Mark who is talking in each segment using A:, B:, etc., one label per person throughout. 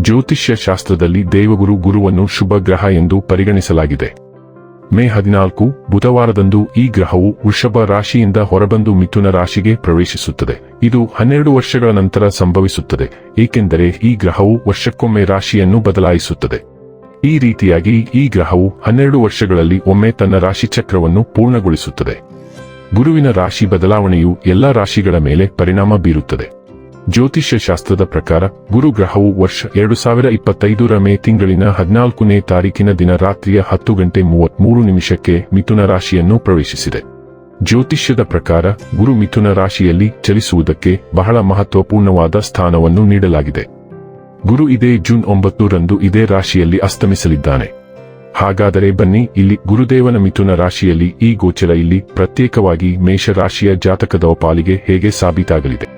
A: ಜ್ಯೋತಿಷ್ಯ ಶಾಸ್ತ್ರದಲ್ಲಿ ದೇವಗುರು ಗುರುವನ್ನು ಶುಭ ಗ್ರಹ ಎಂದು ಪರಿಗಣಿಸಲಾಗಿದೆ. ಮೇ ಹದಿನಾಲ್ಕು, ಬುಧವಾರದಂದು ಈ ಗ್ರಹವು ವೃಷಭ ರಾಶಿಯಿಂದ ಹೊರಬಂದು ಮಿಥುನ ರಾಶಿಗೆ ಪ್ರವೇಶಿಸುತ್ತದೆ. ಇದು ಹನ್ನೆರಡು ವರ್ಷಗಳ ನಂತರ ಸಂಭವಿಸುತ್ತದೆ, ಏಕೆಂದರೆ ಈ ಗ್ರಹವು ವರ್ಷಕ್ಕೊಮ್ಮೆ ರಾಶಿಯನ್ನು ಬದಲಾಯಿಸುತ್ತದೆ. ಈ ರೀತಿಯಾಗಿ ಈ ಗ್ರಹವು ಹನ್ನೆರಡು ವರ್ಷಗಳಲ್ಲಿ ಒಮ್ಮೆ ತನ್ನ ರಾಶಿಚಕ್ರವನ್ನು ಪೂರ್ಣಗೊಳಿಸುತ್ತದೆ. ಗುರುವಿನ ರಾಶಿ ಬದಲಾವಣೆಯು ಎಲ್ಲಾ ರಾಶಿಗಳ ಮೇಲೆ ಪರಿಣಾಮ ಬೀರುತ್ತದೆ. ಜ್ಯೋತಿಷ್ಯ ಶಾಸ್ತ್ರದ ಪ್ರಕಾರ ಗುರು ಗ್ರಹವು ವರ್ಷ ಎರಡು ಸಾವಿರ ಇಪ್ಪತ್ತೈದರ ಮೇ ತಿಂಗಳಿನ ಹದಿನಾಲ್ಕನೇ ತಾರೀಕಿನ ದಿನ ರಾತ್ರಿಯ ಹತ್ತು ಗಂಟೆ ಮೂವತ್ಮೂರು ನಿಮಿಷಕ್ಕೆ ಮಿಥುನ ರಾಶಿಯನ್ನು ಪ್ರವೇಶಿಸಿದೆ. ಜ್ಯೋತಿಷ್ಯದ ಪ್ರಕಾರ, ಗುರು ಮಿಥುನ ರಾಶಿಯಲ್ಲಿ ಚಲಿಸುವುದಕ್ಕೆ ಬಹಳ ಮಹತ್ವಪೂರ್ಣವಾದ ಸ್ಥಾನವನ್ನು ನೀಡಲಾಗಿದೆ. ಗುರು ಇದೇ ಜೂನ್ ಒಂಬತ್ತರಂದು ಇದೇ ರಾಶಿಯಲ್ಲಿ ಅಸ್ತಮಿಸಲಿದ್ದಾನೆ. ಹಾಗಾದರೆ ಬನ್ನಿ, ಇಲ್ಲಿ ಗುರುದೇವನ ಮಿಥುನ ರಾಶಿಯಲ್ಲಿ ಈ ಗೋಚರ ಇಲ್ಲಿ ಪ್ರತ್ಯೇಕವಾಗಿ ಮೇಷ ರಾಶಿಯ ಜಾತಕದ ಪಾಲಿಗೆ ಹೇಗೆ ಸಾಬೀತಾಗಲಿದೆ?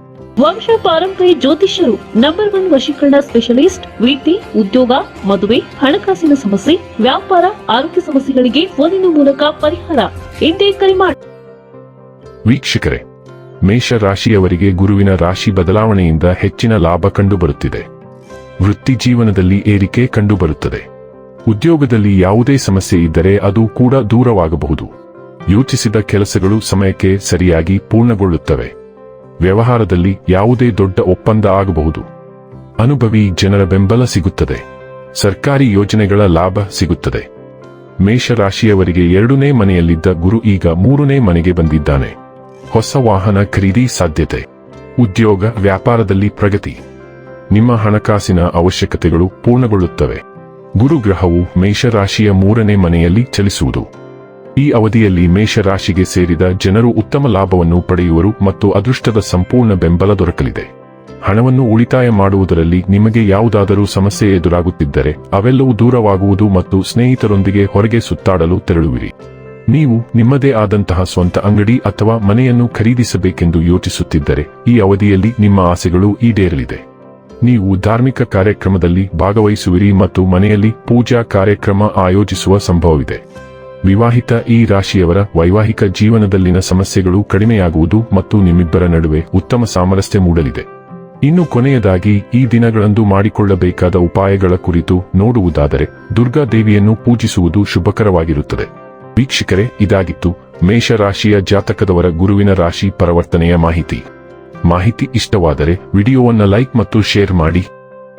B: ವಂಶ ಪಾರಂಪರಿ ಜ್ಯೋತಿಷ್ಯರು ನಂಬರ್ ಒನ್ ವಶೀಕರಣ ಸ್ಪೆಷಲಿಸ್ಟ್ ವೃತ್ತಿ ಉದ್ಯೋಗ, ಮದುವೆ, ಹಣಕಾಸಿನ ಸಮಸ್ಯೆ, ವ್ಯಾಪಾರ, ಆರೋಗ್ಯ ಸಮಸ್ಯೆಗಳಿಗೆ ಫೋನಿನ ಮೂಲಕ ಪರಿಹಾರ. ಇಂದೇ ಕರೆ ಮಾಡಿ
A: ವೀಕ್ಷಕರೇ ಮೇಷ ರಾಶಿಯವರಿಗೆ ಗುರುವಿನ ರಾಶಿ ಬದಲಾವಣೆಯಿಂದ ಹೆಚ್ಚಿನ ಲಾಭ ಕಂಡುಬರುತ್ತಿದೆ. ವೃತ್ತಿ ಜೀವನದಲ್ಲಿ ಏರಿಕೆ ಕಂಡುಬರುತ್ತದೆ. ಉದ್ಯೋಗದಲ್ಲಿ ಯಾವುದೇ ಸಮಸ್ಯೆ ಇದ್ದರೆ ಅದು ಕೂಡ ದೂರವಾಗಬಹುದು. ಯೋಚಿಸಿದ ಕೆಲಸಗಳು ಸಮಯಕ್ಕೆ ಸರಿಯಾಗಿ ಪೂರ್ಣಗೊಳ್ಳುತ್ತವೆ. ವ್ಯವಹಾರದಲ್ಲಿ ಯಾವುದೇ ದೊಡ್ಡ ಒಪ್ಪಂದ ಆಗಬಹುದು. ಅನುಭವಿ ಜನರ ಬೆಂಬಲ ಸಿಗುತ್ತದೆ. ಸರ್ಕಾರಿ ಯೋಜನೆಗಳ ಲಾಭ ಸಿಗುತ್ತದೆ. ಮೇಷರಾಶಿಯವರಿಗೆ ಎರಡನೇ ಮನೆಯಲ್ಲಿದ್ದ ಗುರು ಈಗ ಮೂರನೇ ಮನೆಗೆ ಬಂದಿದ್ದಾನೆ. ಹೊಸ ವಾಹನ ಖರೀದಿ ಸಾಧ್ಯತೆ. ಉದ್ಯೋಗ, ವ್ಯಾಪಾರದಲ್ಲಿ ಪ್ರಗತಿ. ನಿಮ್ಮ ಹಣಕಾಸಿನ ಅವಶ್ಯಕತೆಗಳು ಪೂರ್ಣಗೊಳ್ಳುತ್ತವೆ. ಗುರುಗ್ರಹವು ಮೇಷರಾಶಿಯ ಮೂರನೇ ಮನೆಯಲ್ಲಿ ಚಲಿಸುವುದು. ಈ ಅವಧಿಯಲ್ಲಿ ಮೇಷರಾಶಿಗೆ ಸೇರಿದ ಜನರು ಉತ್ತಮ ಲಾಭವನ್ನು ಪಡೆಯುವರು ಮತ್ತು ಅದೃಷ್ಟದ ಸಂಪೂರ್ಣ ಬೆಂಬಲ ದೊರಕಲಿದೆ. ಹಣವನ್ನು ಉಳಿತಾಯ ಮಾಡುವುದರಲ್ಲಿ ನಿಮಗೆ ಯಾವುದಾದರೂ ಸಮಸ್ಯೆ ಎದುರಾಗುತ್ತಿದ್ದರೆ ಅವೆಲ್ಲವೂ ದೂರವಾಗುವುದು ಮತ್ತು ಸ್ನೇಹಿತರೊಂದಿಗೆ ಹೊರಗೆ ಸುತ್ತಾಡಲು ತೆರಳುವಿರಿ. ನೀವು ನಿಮ್ಮದೇ ಆದಂತಹ ಸ್ವಂತ ಅಂಗಡಿ ಅಥವಾ ಮನೆಯನ್ನು ಖರೀದಿಸಬೇಕೆಂದು ಯೋಚಿಸುತ್ತಿದ್ದರೆ ಈ ಅವಧಿಯಲ್ಲಿ ನಿಮ್ಮ ಆಸೆಗಳು ಈಡೇರಲಿದೆ. ನೀವು ಧಾರ್ಮಿಕ ಕಾರ್ಯಕ್ರಮದಲ್ಲಿ ಭಾಗವಹಿಸುವಿರಿ ಮತ್ತು ಮನೆಯಲ್ಲಿ ಪೂಜಾ ಕಾರ್ಯಕ್ರಮ ಆಯೋಜಿಸುವ ಸಂಭವವಿದೆ. ವಿವಾಹಿತ ಈ ರಾಶಿಯವರ ವೈವಾಹಿಕ ಜೀವನದಲ್ಲಿನ ಸಮಸ್ಯೆಗಳು ಕಡಿಮೆಯಾಗುವುದು ಮತ್ತು ನಿಮ್ಮಿಬ್ಬರ ನಡುವೆ ಉತ್ತಮ ಸಾಮರಸ್ಯ ಮೂಡಲಿದೆ. ಇನ್ನು ಕೊನೆಯದಾಗಿ, ಈ ದಿನಗಳಂದು ಮಾಡಿಕೊಳ್ಳಬೇಕಾದ ಉಪಾಯಗಳ ಕುರಿತು ನೋಡುವುದಾದರೆ, ದುರ್ಗಾ ದೇವಿಯನ್ನು ಪೂಜಿಸುವುದು ಶುಭಕರವಾಗಿರುತ್ತದೆ. ವೀಕ್ಷಕರೇ, ಇದಾಗಿತ್ತು ಮೇಷರಾಶಿಯ ಜಾತಕದವರ ಗುರುವಿನ ರಾಶಿ ಪರಿವರ್ತನೆಯ ಮಾಹಿತಿ. ಮಾಹಿತಿ ಇಷ್ಟವಾದರೆ ವಿಡಿಯೋವನ್ನು ಲೈಕ್ ಮತ್ತು ಶೇರ್ ಮಾಡಿ.